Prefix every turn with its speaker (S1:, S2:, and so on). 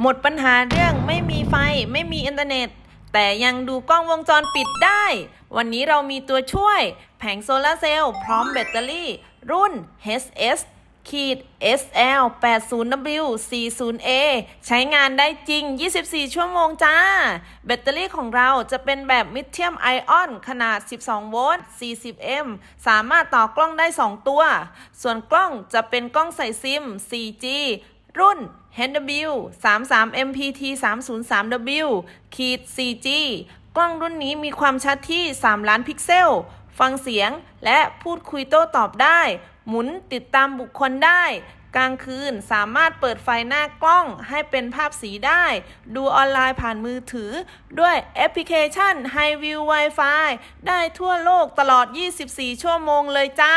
S1: หมดปัญหาเรื่องไม่มีไฟไม่มีอินเทอร์เน็ต แต่ยังดูกล้องวงจรปิดได้ วันนี้เรามีตัวช่วย แผงโซลาร์เซลล์พร้อมแบตเตอรี่ รุ่น HS ขีด SL 80W 40A ใช้งานได้จริง 24 ชั่วโมงจ้า แบตเตอรี่ของเราจะเป็นแบบมิเทียมไอออน ขนาด 12 โวลต์ 40M สามารถต่อกล้องได้ 2 ตัว ส่วนกล้องจะเป็นกล้องใส่ซิม 4G รุ่น HW 33 MPT 303W ขีด 4G กล้องรุ่นนี้มีความชัดที่ 3 ล้านพิกเซล ฟังเสียงและพูดคุยโต้ตอบได้ หมุนติดตามบุคคลได้ กลางคืนสามารถเปิดไฟหน้ากล้องให้เป็นภาพสีได้ ดูออนไลน์ผ่านมือถือ ด้วยแอปพลิเคชัน High View Wi-Fi ได้ทั่วโลกตลอด 24 ชั่วโมงเลยจ้า